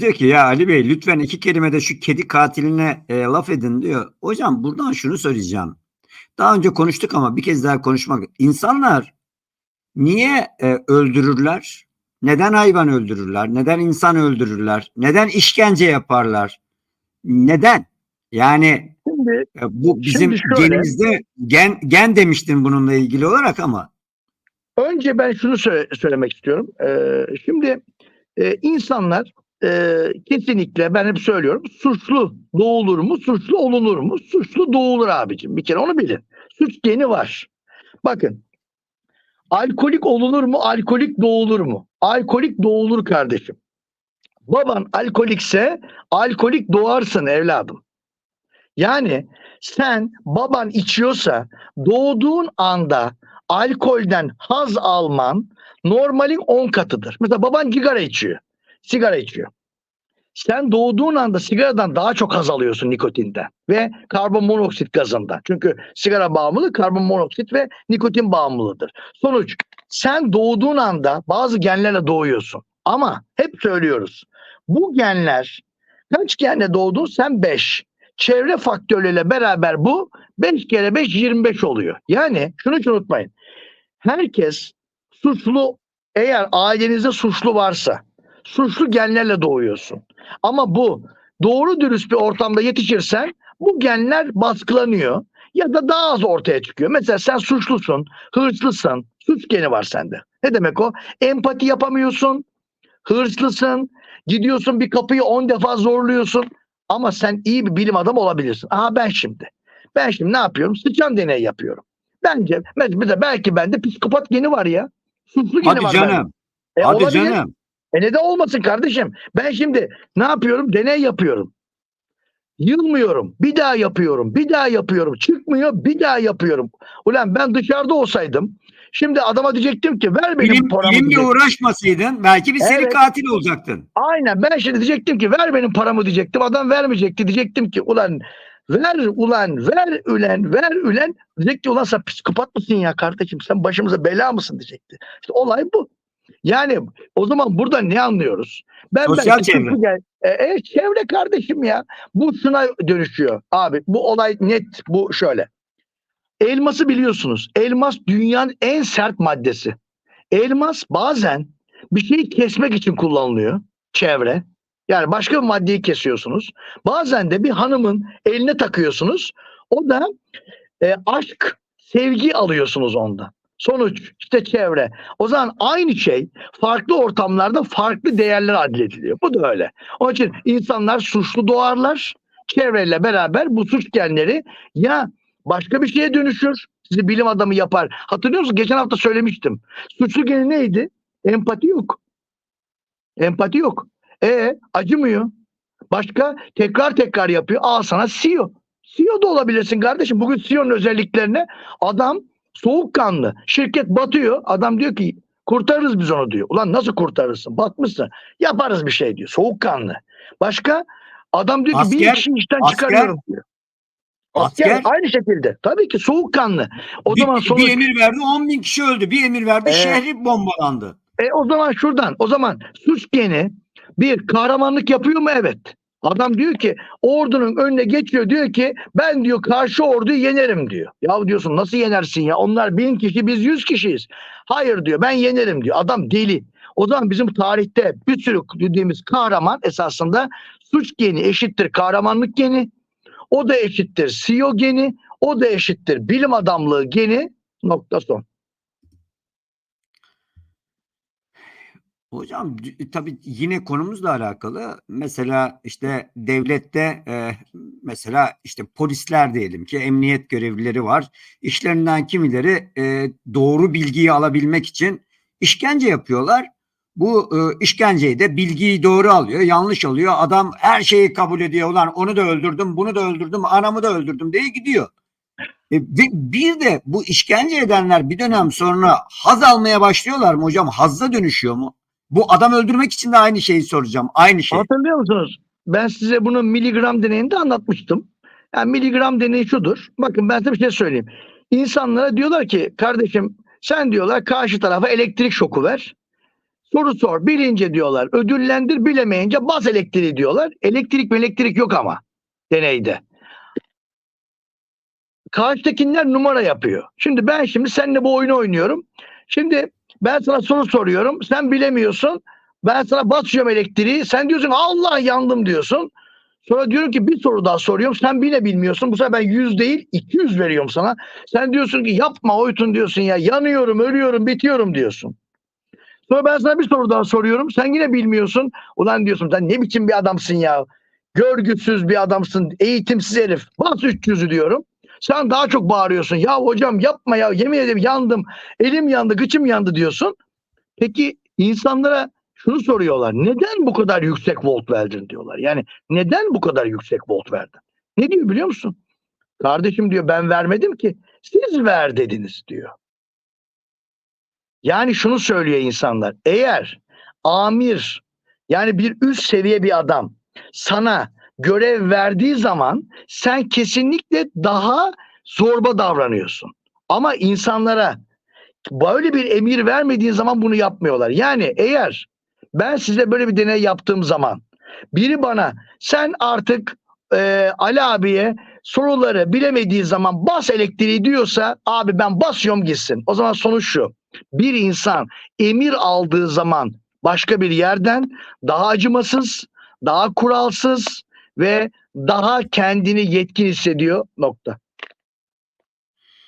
Diyor ki ya Ali Bey lütfen iki kelimede şu kedi katiline e, laf edin diyor. Hocam buradan şunu söyleyeceğim. Daha önce konuştuk ama bir kez daha konuşmak. İnsanlar niye e, öldürürler? Neden hayvan öldürürler? Neden insan öldürürler? Neden işkence yaparlar? Neden? Yani Şimdi e, bu bizim Şimdi şöyle. genimizde gen, gen demiştin bununla ilgili olarak ama önce ben şunu sö- söylemek istiyorum. Ee, şimdi e, insanlar e, kesinlikle ben hep söylüyorum. Suçlu doğulur mu suçlu olunur mu? Suçlu doğulur abicim. Bir kere onu bilin. Suç geni var. Bakın. Alkolik olunur mu alkolik doğulur mu? Alkolik doğulur kardeşim. Baban alkolikse alkolik doğarsın evladım. Yani sen baban içiyorsa doğduğun anda alkolden haz alman normalin 10 katıdır. Mesela baban sigara içiyor. Sigara içiyor. Sen doğduğun anda sigaradan daha çok haz alıyorsun nikotinden ve karbon monoksit gazından. Çünkü sigara bağımlılığı karbon monoksit ve nikotin bağımlılığıdır. Sonuç sen doğduğun anda bazı genlerle doğuyorsun. Ama hep söylüyoruz. Bu genler kaç genle doğdun? Sen 5. Çevre faktörleriyle beraber bu 5 kere 5 25 oluyor. Yani şunu hiç unutmayın. Herkes suçlu eğer ailenizde suçlu varsa suçlu genlerle doğuyorsun. Ama bu doğru dürüst bir ortamda yetişirsen bu genler baskılanıyor ya da daha az ortaya çıkıyor. Mesela sen suçlusun, hırslısın, suç geni var sende. Ne demek o? Empati yapamıyorsun, hırslısın, gidiyorsun bir kapıyı 10 defa zorluyorsun ama sen iyi bir bilim adamı olabilirsin. Aha ben şimdi. Ben şimdi ne yapıyorum? Sıçan deneyi yapıyorum. Bence mesela belki bende psikopat geni var ya. Suçlu geni hadi var bende. canım. E, hadi olabilir. canım. E ne de olmasın kardeşim. Ben şimdi ne yapıyorum? Deney yapıyorum. Yılmıyorum. Bir daha yapıyorum. Bir daha yapıyorum. Çıkmıyor. Bir daha yapıyorum. Ulan ben dışarıda olsaydım şimdi adama diyecektim ki ver benim Bilim, paramı. bilimle diyecektim. uğraşmasaydın belki bir seri Evet. katil olacaktın. Aynen ben şimdi diyecektim ki ver benim paramı diyecektim. Adam vermeyecekti. Diyecektim ki ulan ver ulan ver ülen ver ülen. Diyecekti ulan sen psikopat mısın ya kardeşim sen başımıza bela mısın diyecekti. İşte olay bu. Yani o zaman burada ne anlıyoruz? Ben Sosyal belki çevre. gel- E, e, çevre kardeşim ya. Bu şuna dönüşüyor. Abi bu olay net bu şöyle. Elması biliyorsunuz. Elmas dünyanın en sert maddesi. Elmas bazen bir şeyi kesmek için kullanılıyor. Çevre. Yani başka bir maddeyi kesiyorsunuz. Bazen de bir hanımın eline takıyorsunuz. O da e, aşk, sevgi alıyorsunuz ondan. Sonuç işte çevre. O zaman aynı şey farklı ortamlarda farklı değerler adlediliyor. Bu da öyle. Onun için insanlar suçlu doğarlar. Çevreyle beraber bu suç genleri ya başka bir şeye dönüşür. Sizi bilim adamı yapar. Hatırlıyor musunuz? Geçen hafta söylemiştim. Suçlu geni neydi? Empati yok. Empati yok. E acımıyor. Başka tekrar tekrar yapıyor. Al sana CEO. CEO da olabilirsin kardeşim. Bugün CEO'nun özelliklerine adam soğukkanlı. Şirket batıyor. Adam diyor ki kurtarırız biz onu diyor. Ulan nasıl kurtarırsın? Batmışsın. Yaparız bir şey diyor. Soğukkanlı. Başka adam diyor ki bir Asker, kişi işten asker, çıkarıyorum diyor. Asker, asker. aynı şekilde. Tabii ki soğukkanlı. O bir, zaman sonuç bir emir verdi 10 bin kişi öldü. Bir emir verdi Evet. şehri bombalandı. E o zaman şuradan, o zaman suç geni bir kahramanlık yapıyor mu? Evet. Adam diyor ki ordunun önüne geçiyor diyor ki ben diyor karşı orduyu yenerim diyor. Ya diyorsun nasıl yenersin ya onlar bin kişi biz yüz kişiyiz. Hayır diyor ben yenerim diyor. Adam deli. O zaman bizim tarihte bir sürü dediğimiz kahraman esasında suç geni eşittir kahramanlık geni. O da eşittir CEO geni. O da eşittir bilim adamlığı geni. Nokta son. Hocam d- tabii yine konumuzla alakalı mesela işte devlette e, mesela işte polisler diyelim ki emniyet görevlileri var. İşlerinden kimileri e, doğru bilgiyi alabilmek için işkence yapıyorlar. Bu e, işkenceyi de bilgiyi doğru alıyor, yanlış alıyor. Adam her şeyi kabul ediyor. Ulan onu da öldürdüm, bunu da öldürdüm, anamı da öldürdüm diye gidiyor. E, bir de bu işkence edenler bir dönem sonra haz almaya başlıyorlar mı hocam? Hazza dönüşüyor mu? Bu adam öldürmek için de aynı şeyi soracağım. Aynı şey. Hatırlıyor musunuz? Ben size bunu miligram deneyinde anlatmıştım. Yani miligram deneyi şudur. Bakın ben size bir şey söyleyeyim. İnsanlara diyorlar ki kardeşim sen diyorlar karşı tarafa elektrik şoku ver. Soru sor. Bilince diyorlar. Ödüllendir bilemeyince bas elektriği diyorlar. Elektrik elektrik yok ama deneyde. Karşıdakiler numara yapıyor. Şimdi ben şimdi seninle bu oyunu oynuyorum. Şimdi ben sana soru soruyorum. Sen bilemiyorsun. Ben sana basıyorum elektriği. Sen diyorsun Allah yandım diyorsun. Sonra diyorum ki bir soru daha soruyorum. Sen bile bilmiyorsun. Bu sefer ben 100 değil 200 veriyorum sana. Sen diyorsun ki yapma Oytun diyorsun ya. Yanıyorum, ölüyorum, bitiyorum diyorsun. Sonra ben sana bir soru daha soruyorum. Sen yine bilmiyorsun. Ulan diyorsun sen ne biçim bir adamsın ya. Görgüsüz bir adamsın. Eğitimsiz herif. Bas 300'ü diyorum. Sen daha çok bağırıyorsun. Ya hocam yapma ya. Yemin ederim yandım. Elim yandı, gıçım yandı diyorsun. Peki insanlara şunu soruyorlar. Neden bu kadar yüksek volt verdin diyorlar. Yani neden bu kadar yüksek volt verdin? Ne diyor biliyor musun? Kardeşim diyor ben vermedim ki. Siz ver dediniz diyor. Yani şunu söylüyor insanlar. Eğer amir yani bir üst seviye bir adam sana görev verdiği zaman sen kesinlikle daha zorba davranıyorsun. Ama insanlara böyle bir emir vermediğin zaman bunu yapmıyorlar. Yani eğer ben size böyle bir deney yaptığım zaman biri bana sen artık e, Ali abiye soruları bilemediği zaman bas elektriği diyorsa abi ben basıyorum gitsin. O zaman sonuç şu. Bir insan emir aldığı zaman başka bir yerden daha acımasız, daha kuralsız ve daha kendini yetkin hissediyor nokta.